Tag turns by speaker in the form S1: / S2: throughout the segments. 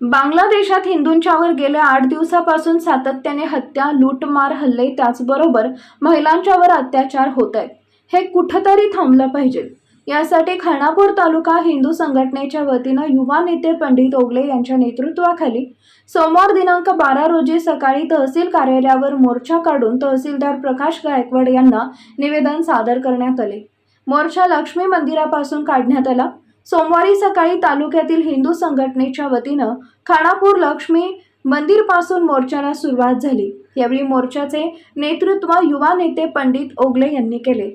S1: बांगलादेशात हिंदूंच्यावर गेल्या आठ दिवसापासून सातत्याने हत्या लूटमार हल्ले त्याचबरोबर महिलांच्यावर अत्याचार होत आहेत हे कुठंतरी थांबलं पाहिजे. यासाठी खानापूर तालुका हिंदू संघटनेच्या वतीनं युवा नेते पंडित ओगले यांच्या नेतृत्वाखाली सोमवार दिनांक बारा रोजी सकाळी तहसील कार्यालयावर मोर्चा काढून तहसीलदार प्रकाश गायकवाड यांना निवेदन सादर करण्यात आले. मोर्चा लक्ष्मी मंदिरापासून काढण्यात आला. सोमवारी सकाळी तालुक्यातील हिंदू संघटनेच्या वतीनं खानापूर लक्ष्मी मंदिरपासून मोर्चाला सुरुवात झाली. यावेळी मोर्चाचे नेतृत्व युवा नेते पंडित ओगले यांनी केले.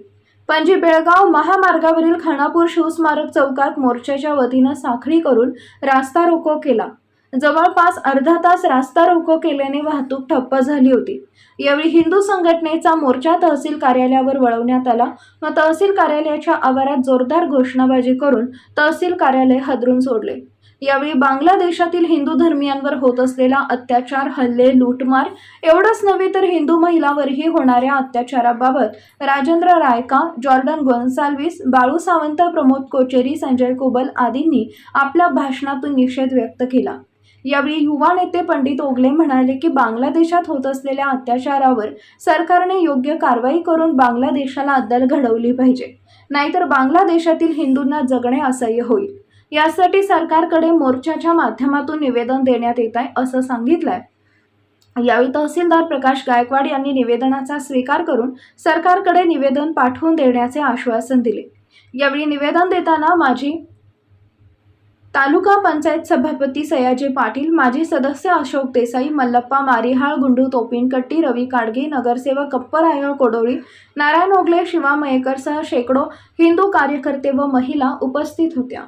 S1: पणजी बेळगाव महामार्गावरील खानापूर शिवस्मारक चौकात मोर्चाच्या वतीनं साखळी करून रास्ता रोको केला. जवळपास अर्धा तास रास्ता रोको केल्याने वाहतूक ठप्प झाली होती. यावेळी हिंदू संघटनेचा मोर्चा तहसील कार्यालयावर वळवण्यात आला. व तहसील कार्यालयाच्या आवारात जोरदार घोषणाबाजी करून तहसील कार्यालय हदरून सोडले. यावेळी बांगलादेशातील हिंदू धर्मियांवर होत असलेला अत्याचार हल्ले लूटमार एवढंच नव्हे तर हिंदू महिलांवरही होणाऱ्या अत्याचाराबाबत राजेंद्र रायका जॉर्डन गोन्साल्विस बाळू सावंत प्रमोद कोचेरी संजय कुबल आदींनी आपल्या भाषणातून निषेध व्यक्त केला. यावेळी युवा नेते पंडित ओगले म्हणाले की बांगलादेशात होत असलेल्या अत्याचारावर सरकारने योग्य कारवाई करून बांगलादेशाला अद्दल घडवली पाहिजे. नाहीतर बांगलादेशातील हिंदूंना जगणे असह्य होईल. यासाठी सरकारकडे मोर्चाच्या माध्यमातून निवेदन देण्यात येत आहे असं सांगितलंय. यावेळी तहसीलदार प्रकाश गायकवाड यांनी निवेदनाचा स्वीकार करून सरकारकडे निवेदन पाठवून देण्याचे आश्वासन दिले. यावेळी निवेदन देताना माजी तालुका पंचायत सभापती सयाजी पाटील माजी सदस्य अशोक देसाई मल्लप्पा मारिहाळ गुंडू तोपिनकट्टी रवी काडगे नगरसेवक कप्परायळ कोडोळी नारायण ओगले शिवा मयेकरसह शेकडो हिंदू कार्यकर्ते व महिला उपस्थित होत्या.